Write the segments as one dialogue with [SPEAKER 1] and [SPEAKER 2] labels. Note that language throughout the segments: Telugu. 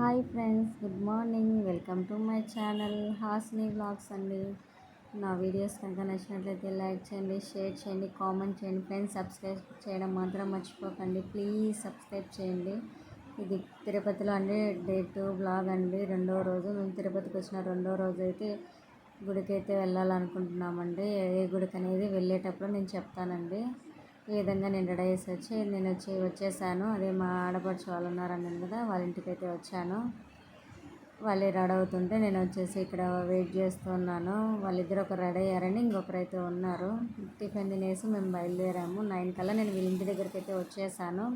[SPEAKER 1] Hi friends good morning. Welcome to my channel Hasni blogs అండి. నా వీడియోస్ కనుక నచ్చినట్లయితే లైక్ చేయండి షేర్ చేయండి కామెంట్ చేయండి. ఫ్రెండ్స్ సబ్స్క్రైబ్ చేయడం మాత్రం మర్చిపోకండి. ప్లీజ్ సబ్స్క్రైబ్ చేయండి. ఇది తిరుపతిలో అండి డే టూ బ్లాగ్ అండి. రెండో రోజు మేము తిరుపతికి వచ్చిన రెండో రోజు అయితే గుడికి అయితే వెళ్ళాలనుకుంటున్నామండి. ఏ గుడికి అనేది వెళ్ళేటప్పుడు నేను చెప్తానండి. ఈ విధంగా నేను రెడీ చేసి వచ్చి నేను వచ్చి వచ్చేసాను. అదే మా ఆడపడుచు వాళ్ళు ఉన్నారన్నాను కదా వాళ్ళ ఇంటికి అయితే వచ్చాను. వాళ్ళు రెడీ అవుతుంటే నేను వచ్చేసి ఇక్కడ వెయిట్ చేస్తున్నాను వాళ్ళిద్దరు ఒకరు రెడీ అయ్యారని ఇంకొకరు అయితే ఉన్నారు. టిఫిన్ తినేసి మేము బయలుదేరాము. నైన్ కల్లా నేను వీళ్ళ ఇంటి దగ్గరికి అయితే వచ్చేసాను.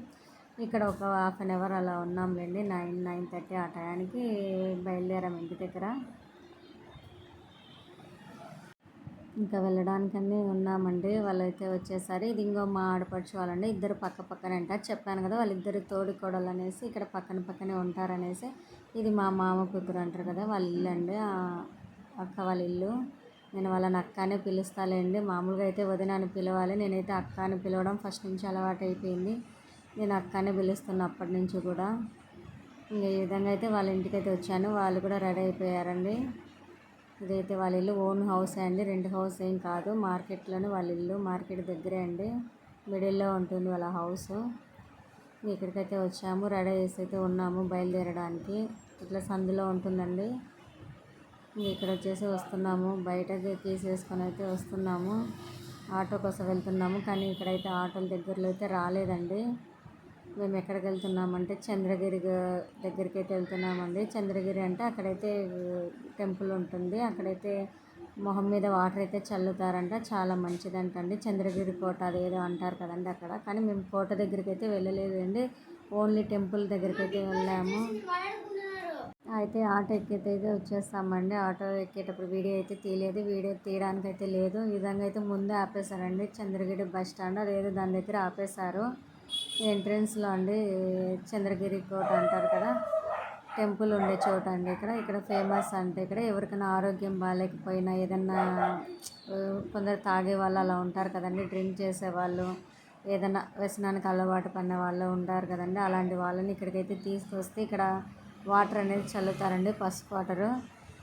[SPEAKER 1] ఇక్కడ ఒక హాఫ్ అన్ అవర్ అలా ఉన్నాంలేండి. నైన్ నైన్ థర్టీ ఆ టయానికి బయలుదేరాము ఇంటి దగ్గర. ఇంకా వెళ్ళడానికని ఉన్నామండి. వాళ్ళైతే వచ్చేసరి. ఇది ఇంకో మా ఆడపడుచు వాళ్ళండి. ఇద్దరు పక్క పక్కనే అంటారు చెప్పాను కదా వాళ్ళిద్దరు తోడి కోడలు అనేసి ఇక్కడ పక్కన పక్కనే ఉంటారనేసి ఇది మా మామ కూతురు అంటారు కదా వాళ్ళ ఇల్లు అండి. అక్క వాళ్ళ ఇల్లు. నేను వాళ్ళని అక్క అనే పిలుస్తాలేండి. మామూలుగా అయితే వదిన అని పిలవాలి. నేనైతే అక్క అని పిలవడం ఫస్ట్ నుంచి అలవాటు అయిపోయింది నేను అక్క అనే పిలుస్తున్నా అప్పటి నుంచి కూడా. ఇంకా ఈ విధంగా అయితే వాళ్ళ ఇంటికి అయితే వచ్చాను. వాళ్ళు కూడా రెడీ అయిపోయారండి. ఇదైతే వాళ్ళ ఇల్లు ఓన్ హౌస్ అండి. రెండు హౌస్ ఏం కాదు. మార్కెట్లోనే వాళ్ళ ఇల్లు. మార్కెట్ దగ్గరే అండి. మిడిల్లో ఉంటుంది వాళ్ళ హౌస్. ఇక్కడికైతే వచ్చాము. రెడీ చేసి అయితే ఉన్నాము బయలుదేరడానికి. ఇట్లా సందులో ఉంటుందండి. ఇక్కడ వచ్చేసి వస్తున్నాము. బయటకి తీసేసుకొని అయితే వస్తున్నాము. ఆటో కోసం వెళ్తున్నాము. కానీ ఇక్కడైతే ఆటోల దగ్గరలో అయితే రాలేదండి. మేము ఎక్కడికి వెళ్తున్నామంటే చంద్రగిరి దగ్గరికి అయితే వెళ్తున్నామండి. చంద్రగిరి అంటే అక్కడైతే టెంపుల్ ఉంటుంది. అక్కడైతే మొహం మీద వాటర్ అయితే చల్లుతారంట. చాలా మంచిదంటండి. చంద్రగిరి కోట అదేదో అంటారు కదండి అక్కడ. కానీ మేము కోట దగ్గరికి అయితే వెళ్ళలేదండి. ఓన్లీ టెంపుల్ దగ్గరికి అయితే వెళ్ళాము. అయితే ఆటో ఎక్కితే అయితే వచ్చేస్తామండి. ఆటో ఎక్కేటప్పుడు వీడియో అయితే తీయలేదు. వీడియో తీయడానికి అయితే లేదు. ఈ విధంగా అయితే ముందే ఆపేశారండి. చంద్రగిరి బస్ స్టాండ్ అదేదో దాని దగ్గర ఆపేశారు. ఎంట్రన్స్లో అండి చంద్రగిరి కోట అంటారు కదా టెంపుల్ ఉండే చోట అండి ఇక్కడ. ఇక్కడ ఫేమస్ అంటే ఇక్కడ ఎవరికైనా ఆరోగ్యం బాగాలేకపోయినా ఏదన్నా కొందరు తాగే వాళ్ళు అలా ఉంటారు కదండి డ్రింక్ చేసే వాళ్ళు ఏదైనా వ్యసనానికి అలవాటు పడిన వాళ్ళు ఉంటారు కదండి అలాంటి వాళ్ళని ఇక్కడికైతే తీసుకొస్తే ఇక్కడ వాటర్ అనేది చల్లుతారండి పసుపు వాటర్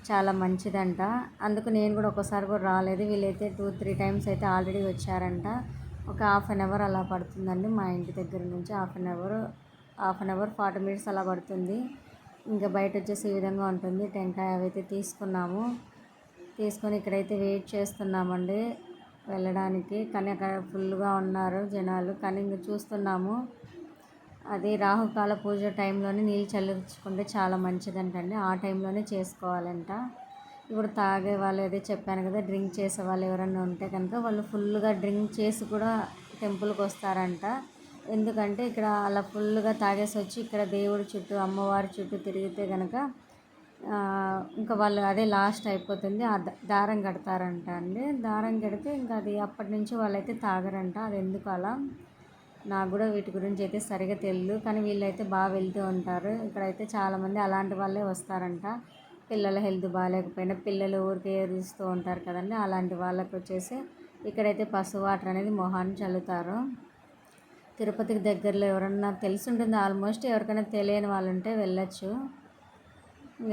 [SPEAKER 1] చాలా మంచిదంట. అందుకు నేను కూడా ఒకసారి కూడా రాలేదు వీళ్ళైతే టూ త్రీ టైమ్స్ అయితే ఆల్రెడీ వచ్చారంట. ఒక హాఫ్ అన్ అవర్ అలా పడుతుందండి మా ఇంటి దగ్గర నుంచి half an hour half an hour forty minutes అలా పడుతుంది. ఇంకా బయట వచ్చేసి ఈ విధంగా ఉంటుంది. టెంకాయ అవి అయితే తీసుకున్నాము. తీసుకొని ఇక్కడైతే వెయిట్ చేస్తున్నామండి వెళ్ళడానికి. కానీ అక్కడ ఫుల్గా ఉన్నారు జనాలు. కానీ ఇంక చూస్తున్నాము. అది రాహుకాల పూజ టైంలోనే నీళ్ళు చల్లించుకుంటే చాలా మంచిదంటండి. ఆ టైంలోనే చేసుకోవాలంట. ఇప్పుడు తాగే వాళ్ళు ఏదో చెప్పాను కదా డ్రింక్ చేసే వాళ్ళు ఎవరైనా ఉంటే కనుక వాళ్ళు ఫుల్గా డ్రింక్ చేసి కూడా టెంపుల్కి వస్తారంట. ఎందుకంటే ఇక్కడ అలా ఫుల్గా తాగేసి వచ్చి ఇక్కడ దేవుడి చుట్టూ అమ్మవారి చుట్టూ తిరిగితే కనుక ఇంకా వాళ్ళు అదే లాస్ట్ అయిపోతుంది. ఆ దారం కడతారంట అండి. దారం కడితే ఇంకా అది అప్పటి నుంచి వాళ్ళైతే తాగరంట. అది ఎందుకు అలా? నాకు కూడా వీటి గురించి అయితే సరిగా తెలియదు కానీ వీళ్ళైతే బాగా వెళ్తూ ఉంటారు. ఇక్కడైతే చాలామంది అలాంటి వాళ్ళే వస్తారంట. పిల్లల హెల్త్ బాగాలేకపోయినా పిల్లలు ఊరికే ఏడుస్తూ ఉంటారు కదండి. అలాంటి వాళ్ళకి వచ్చేసి ఇక్కడైతే పసుపు వాటర్ అనేది మొహాన్ని చల్లుతారు. తిరుపతికి దగ్గరలో ఎవరన్నా తెలిసి ఉంటుంది ఆల్మోస్ట్ ఎవరికైనా తెలియని వాళ్ళు ఉంటే వెళ్ళొచ్చు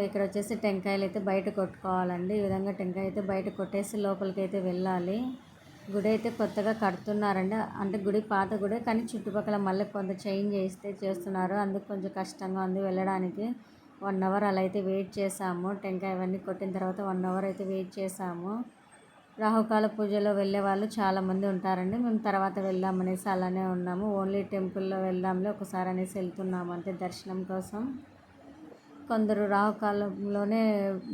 [SPEAKER 1] ఇక్కడ వచ్చేసి టెంకాయలు అయితే బయట కొట్టుకోవాలండి. ఈ విధంగా టెంకాయ అయితే బయట కొట్టేసి లోపలికి అయితే వెళ్ళాలి. గుడి అయితే కొత్తగా కడుతున్నారండి. అంటే గుడి పాత గుడి కానీ చుట్టుపక్కల మళ్ళీ కొంత చేంజ్ చేస్తే చేస్తున్నారు. అందుకు కొంచెం కష్టంగా ఉంది వెళ్ళడానికి. వన్ అవర్ అలా అయితే వెయిట్ చేసాము టెంకాయ అవన్నీ కొట్టిన తర్వాత వన్ అవర్ అయితే వెయిట్ చేసాము రాహుకాల పూజలో వెళ్ళే వాళ్ళు చాలామంది ఉంటారండి. మేము తర్వాత వెళ్దామనేసి అలానే ఉన్నాము. ఓన్లీ టెంపుల్లో వెళ్దాంలే ఒకసారి అనేసి వెళ్తున్నాము అంతే దర్శనం కోసం. కొందరు రాహుకాలంలోనే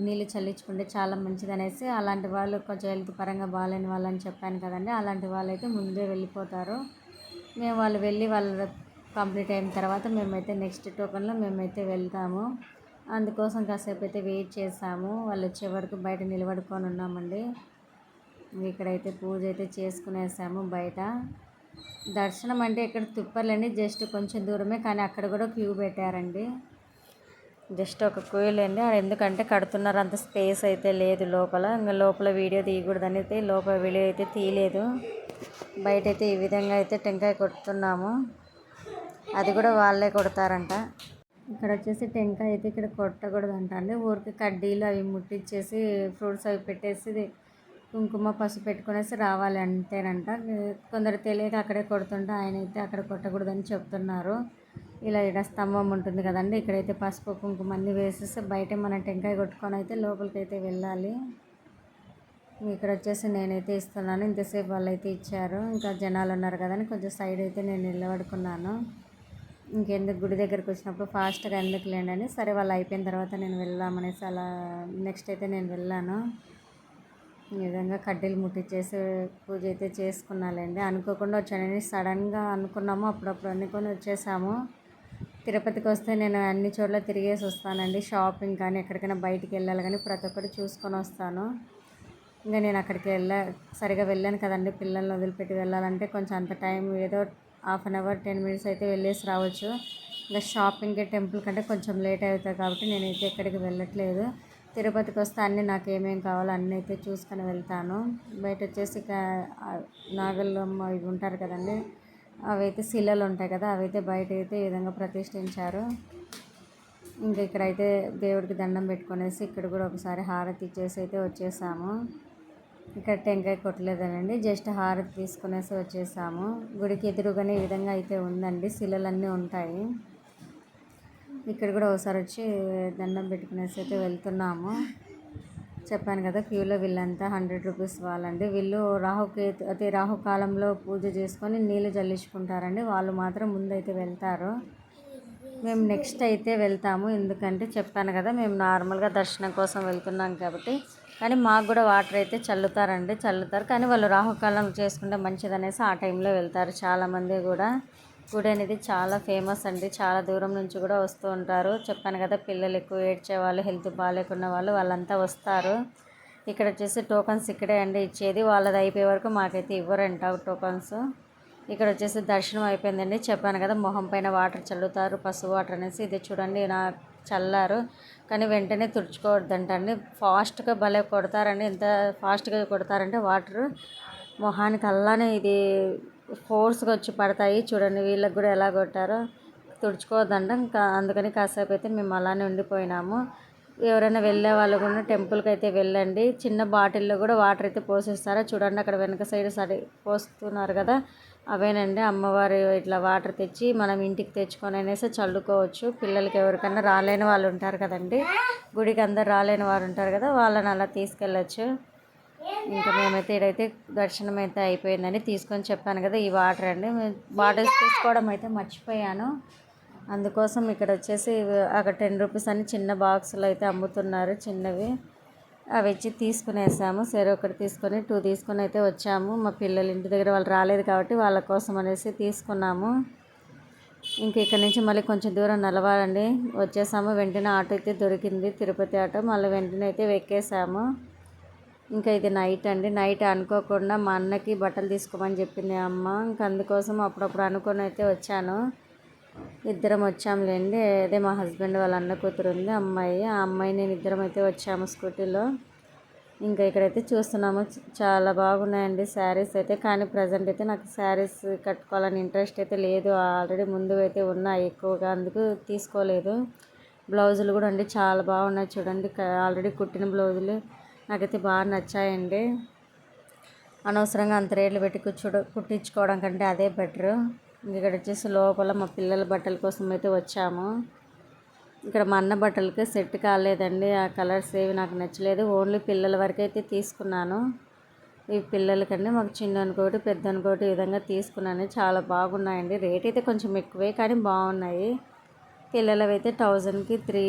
[SPEAKER 1] నీళ్ళు చల్లించుకుంటే చాలా మంచిది అనేసి అలాంటి వాళ్ళు కొంచెం హెల్త్ పరంగా బాగాలేని వాళ్ళని చెప్పాను కదండి. అలాంటి వాళ్ళైతే ముందే వెళ్ళిపోతారు. మేము వాళ్ళు వెళ్ళి వాళ్ళ కంప్లీట్ అయిన తర్వాత మేమైతే నెక్స్ట్ టోకన్లో మేమైతే వెళ్తాము. అందుకోసం కాసేపు అయితే వెయిట్ చేసాము వాళ్ళు వచ్చే వరకు బయట నిలబడుకొని ఉన్నామండి. ఇక్కడైతే పూజ అయితే చేసుకునేసాము బయట. దర్శనం అంటే ఇక్కడ తిప్పర్లండి జస్ట్ కొంచెం దూరమే కానీ అక్కడ కూడా క్యూ పెట్టారండి. జస్ట్ ఒక క్యూల్ అండి అది ఎందుకంటే కడుతున్నారు అంత స్పేస్ అయితే లేదు లోపల. ఇంకా లోపల వీడియో తీయకూడదని అయితే లోపల వీడియో అయితే తీయలేదు. బయట అయితే ఈ విధంగా అయితే టెంకాయ కొడుతున్నాము. అది కూడా వాళ్ళే కొడతారంట. ఇక్కడ వచ్చేసి టెంకాయ అయితే ఇక్కడ కొట్టకూడదు అంటారు అండి ఊరికి కడ్డీలు అవి ముట్టించేసి ఫ్రూట్స్ అవి పెట్టేసి కుంకుమ పసుపు పెట్టుకునేసి రావాలి అంతేనంట కొందరు తెలియక అక్కడే కొడుతుంటే ఆయన అయితే అక్కడ కొట్టకూడదని చెప్తున్నారు. ఇలా ఇక్కడ స్తంభం ఉంటుంది కదండి ఇక్కడైతే పసుపు కుంకుమ అన్నీ వేసేసి బయట మనం టెంకాయ కొట్టుకొని అయితే లోపలికి అయితే వెళ్ళాలి. ఇక్కడ వచ్చేసి నేనైతే ఇస్తున్నాను. ఇంతసేపు వాళ్ళు అయితే ఇచ్చారు. ఇంకా జనాలు ఉన్నారు కదని కొంచెం సైడ్ అయితే నేను నిలబడుకున్నాను. ఇంకెందుకు గుడి దగ్గరికి వచ్చినప్పుడు ఫాస్ట్గా ఎందుకు లేండి సరే వాళ్ళు అయిపోయిన తర్వాత నేను వెళ్దామనేసి అలా నెక్స్ట్ అయితే నేను వెళ్ళాను. ఈ విధంగా కడ్డీలు ముట్టించేసి పూజ అయితే చేసుకున్నాలండి అనుకోకుండా వచ్చానని సడన్గా అనుకున్నాము అప్పుడప్పుడు అనుకొని వచ్చేసాము. తిరుపతికి వస్తే నేను అన్ని చోట్ల తిరిగేసి వస్తానండి. షాపింగ్ కానీ ఎక్కడికైనా బయటికి వెళ్ళాలి కానీ ప్రతి ఒక్కటి చూసుకొని వస్తాను. ఇంకా నేను అక్కడికి వెళ్ళా సరిగా వెళ్ళాను కదండి. పిల్లల్ని వదిలిపెట్టి వెళ్ళాలంటే కొంచెం అంత టైం ఏదో half an hour ten minutes అయితే వెళ్ళేసి రావచ్చు. ఇంకా షాపింగ్కి టెంపుల్ కంటే కొంచెం లేట్ అవుతుంది కాబట్టి నేనైతే ఎక్కడికి వెళ్ళట్లేదు. తిరుపతికి వస్తే అన్నీ నాకు ఏమేమి కావాలో అన్నీ అయితే చూసుకొని వెళ్తాను. బయట వచ్చేసి నాగల్లమ్మ ఇవి ఉంటారు కదండి అవి అయితే శిలలు ఉంటాయి కదా అవైతే బయట అయితే ఈ విధంగా ప్రతిష్ఠించారు. ఇంకా ఇక్కడైతే దేవుడికి దండం పెట్టుకునేసి ఇక్కడ కూడా ఒకసారి హారతి ఇచ్చేసి అయితే వచ్చేసాము. ఇక్కడ టెంకాయ కొట్టలేదనండి. జస్ట్ హారతి తీసుకునేసి వచ్చేసాము. గుడికి ఎదురుగానే ఈ విధంగా అయితే ఉందండి. శిలలన్నీ ఉంటాయి. ఇక్కడ కూడా ఒకసారి వచ్చి దండం పెట్టుకునేసి అయితే వెళ్తున్నాము. చెప్పాను కదా క్యూలో వీళ్ళంతా హండ్రెడ్ రూపీస్ వాళ్ళండి. వీళ్ళు రాహుకే అదే రాహుకాలంలో పూజ చేసుకొని నీళ్ళు జల్లించుకుంటారండి. వాళ్ళు మాత్రం ముందైతే వెళ్తారు. మేము నెక్స్ట్ అయితే వెళ్తాము. ఎందుకంటే చెప్పాను కదా మేము నార్మల్గా దర్శనం కోసం వెళ్తున్నాం కాబట్టి కానీ మాకు కూడా వాటర్ అయితే చల్లుతారండి చల్లుతారు. కానీ వాళ్ళు రాహుకాలం చేసుకుంటే మంచిది అనేసి ఆ టైంలో వెళ్తారు. చాలామంది కూడా గుడి అనేది చాలా ఫేమస్ అండి. చాలా దూరం నుంచి కూడా వస్తూ ఉంటారు. చెప్పాను కదా పిల్లలు ఎక్కువ ఏడ్చే వాళ్ళు హెల్త్ బాగాలేకున్న వాళ్ళు వాళ్ళంతా వస్తారు. ఇక్కడ వచ్చేసి టోకన్స్ ఇక్కడే అండి ఇచ్చేది. వాళ్ళది అయిపోయే వరకు మాకైతే ఇవ్వరంట టోకన్స్ ఇక్కడ వచ్చేసి దర్శనం అయిపోయిందండి. చెప్పాను కదా మొహం పైన వాటర్ చల్లుతారు పసుపు వాటర్ అనేసి. ఇది చూడండి నా చల్లారు. కానీ వెంటనే తుడుచుకోవద్దంటండి. ఫాస్ట్గా భలే కొడతారండి. ఎంత ఫాస్ట్గా కొడతారంటే వాటర్ మొహానికి అల్లానే ఇది ఫోర్స్గా వచ్చి పడతాయి. చూడండి వీళ్ళకి కూడా ఎలా కొట్టారో. తుడుచుకోవద్దంట. ఇంకా అందుకని కాసేపు అయితే మేము అలానే ఉండిపోయినాము. ఎవరైనా వెళ్ళే వాళ్ళు కూడా టెంపుల్కి అయితే వెళ్ళండి. చిన్న బాటిల్లో కూడా వాటర్ అయితే పోసిస్తారా? చూడండి అక్కడ వెనక సైడ్ సరి పోస్తున్నారు కదా. అవేనండి అమ్మవారు ఇట్లా వాటర్ తెచ్చి మనం ఇంటికి తెచ్చుకొని అనేసి చల్లుకోవచ్చు. పిల్లలకి ఎవరికైనా రాలేని వాళ్ళు ఉంటారు కదండి. గుడికి అందరు రాలేని వారు ఉంటారు కదా వాళ్ళని అలా తీసుకెళ్ళచ్చు. ఇంకా మేమైతే ఇదైతే దర్శనం అయితే అయిపోయిందని తీసుకొని చెప్పాను కదా ఈ వాటర్ అండి. బాటిల్స్ తీసుకోవడం అయితే మర్చిపోయాను. అందుకోసం ఇక్కడ వచ్చేసి అక్కడ టెన్ రూపీస్ అని చిన్న బాక్సులు అయితే అమ్ముతున్నారు చిన్నవి. అవి వచ్చి తీసుకునేసాము. సరే ఒకటి తీసుకొని టూ తీసుకొని అయితే వచ్చాము. మా పిల్లలు ఇంటి దగ్గర వాళ్ళు రాలేదు కాబట్టి వాళ్ళ కోసం అనేసి తీసుకున్నాము. ఇంక ఇక్కడ నుంచి మళ్ళీ కొంచెం దూరం నిలవాలండి వచ్చేసాము. వెంటనే ఆటో అయితే దొరికింది. తిరుపతి ఆటో. మళ్ళీ వెంటనే అయితే వెక్కేసాము ఇంకా ఇది నైట్ అండి. నైట్ అనుకోకుండా మా అన్నకి బట్టలు తీసుకోమని చెప్పింది అమ్మ. ఇంక అందుకోసం అప్పుడప్పుడు అనుకొని అయితే వచ్చాను. ఇద్దరం వచ్చాములేండి అదే మా హస్బెండ్ వాళ్ళ అన్న కూతురు ఉంది అమ్మాయి. ఆ అమ్మాయి నేను ఇద్దరం అయితే వచ్చాము స్కూటీలో. ఇంకా ఇక్కడైతే చూస్తున్నాము. చాలా బాగున్నాయండి శారీస్ అయితే. కానీ ప్రజెంట్ అయితే నాకు శారీస్ కట్టుకోవాలని ఇంట్రెస్ట్ అయితే లేదు. ఆల్రెడీ ముందు అయితే ఉన్నాయి ఎక్కువగా అందుకు తీసుకోలేదు. బ్లౌజులు కూడా అండి చాలా బాగున్నాయి చూడండి. ఆల్రెడీ కుట్టిన బ్లౌజులు నాకైతే బాగా నచ్చాయండి. అనవసరంగా అంత రేట్లు పెట్టి కూర్చో కుట్టించుకోవడం కంటే అదే బెటరు. ఇక్కడ వచ్చేసి లోపల మా పిల్లల బట్టల కోసం అయితే వచ్చాము. ఇక్కడ మా అన్న బట్టలకి సెట్ కాలేదండి. ఆ కలర్స్ ఏవి నాకు నచ్చలేదు. ఓన్లీ పిల్లల వరకు అయితే తీసుకున్నాను. ఈ పిల్లలకండి మాకు చిన్న అనుకోటి పెద్ద అనుకోటి ఈ విధంగా తీసుకున్నాను. చాలా బాగున్నాయండి. రేట్ అయితే కొంచెం ఎక్కువే కానీ బాగున్నాయి. పిల్లలవి అయితే థౌజండ్కి త్రీ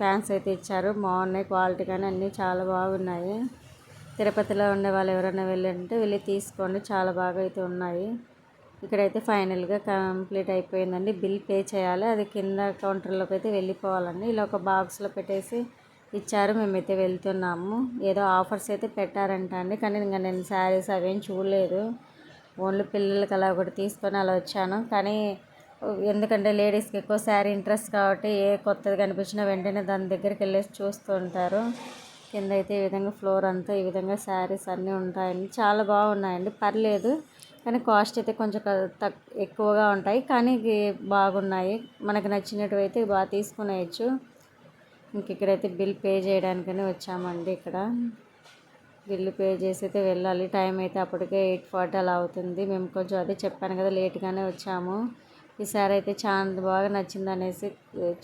[SPEAKER 1] ఫ్యాన్స్ అయితే ఇచ్చారు. బాగున్నాయి క్వాలిటీ కానీ అన్నీ చాలా బాగున్నాయి. తిరుపతిలో ఉండే వాళ్ళు ఎవరైనా వెళ్ళంటే వెళ్ళి తీసుకోండి. చాలా బాగా అయితే ఉన్నాయి. ఇక్కడైతే ఫైనల్గా కంప్లీట్ అయిపోయిందండి. బిల్ పే చేయాలి. అది కింద కౌంటర్లోకి అయితే వెళ్ళిపోవాలండి. ఇలా ఒక బాక్స్లో పెట్టేసి ఇచ్చారు. మేమైతే వెళ్తున్నాము. ఏదో ఆఫర్స్ అయితే పెట్టారంట అండి. కానీ ఇంకా నేను శారీస్ అవేం చూడలేదు. ఓన్లీ పిల్లలకి అలా ఒకటి తీసుకొని అలా వచ్చాను. కానీ ఎందుకంటే లేడీస్కి ఎక్కువ శారీ ఇంట్రెస్ట్ కాబట్టి ఏ కొత్తది కనిపించినా వెంటనే దాని దగ్గరికి వెళ్ళేసి చూస్తూ ఉంటారు కింద అయితే ఈ విధంగా ఫ్లోర్ అంతా ఈ విధంగా శారీస్ అన్నీ ఉంటాయండి. చాలా బాగున్నాయండి. పర్లేదు. కానీ కాస్ట్ అయితే కొంచెం క- తక్ ఎక్కువగా ఉంటాయి. కానీ బాగున్నాయి. మనకు నచ్చినట్టు అయితే బాగా తీసుకునేయచ్చు. ఇంక ఇక్కడైతే బిల్ పే చేయడానికని వచ్చామండి ఇక్కడ. బిల్లు పే చేసి అయితే వెళ్ళాలి. టైం అయితే అప్పటికే ఎయిట్ ఫార్టీ అలా అవుతుంది. మేము కొంచెం అదే చెప్పాను కదా లేట్గానే వచ్చాము. ఈసారి అయితే చాలా బాగా నచ్చింది అనేసి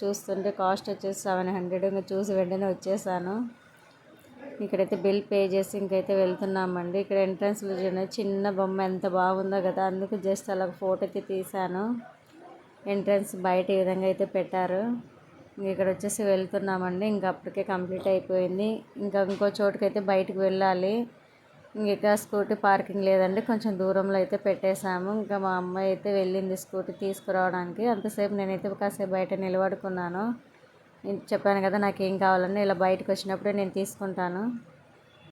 [SPEAKER 1] చూస్తుంటే కాస్ట్ వచ్చేసి సెవెన్ హండ్రెడ్. ఇంకా చూసి వెంటనే వచ్చేసాను. ఇక్కడైతే బిల్ పే చేసి ఇంకైతే వెళ్తున్నామండి. ఇక్కడ ఎంట్రన్స్లో చూడండి చిన్న బొమ్మ ఎంత బాగుందో కదా. అందుకు జస్ట్ అలా ఫోటో అయితే తీశాను. ఎంట్రన్స్ బయట ఈ విధంగా అయితే పెట్టారు. ఇంక ఇక్కడ వచ్చేసి వెళ్తున్నామండి. ఇంకా అప్పటికే కంప్లీట్ అయిపోయింది. ఇంకా ఇంకో చోటుకైతే బయటకు వెళ్ళాలి. ఇంక స్కూటీ పార్కింగ్ లేదండి. కొంచెం దూరంలో అయితే పెట్టేశాము. ఇంకా మా అమ్మాయి అయితే వెళ్ళింది స్కూటీ తీసుకురావడానికి. అంతసేపు నేనైతే కాసేపు బయట నిలబడుకున్నాను. నేను చెప్పాను కదా నాకు ఏం కావాలన్నా ఇలా బయటకు వచ్చినప్పుడే నేను తీసుకుంటాను.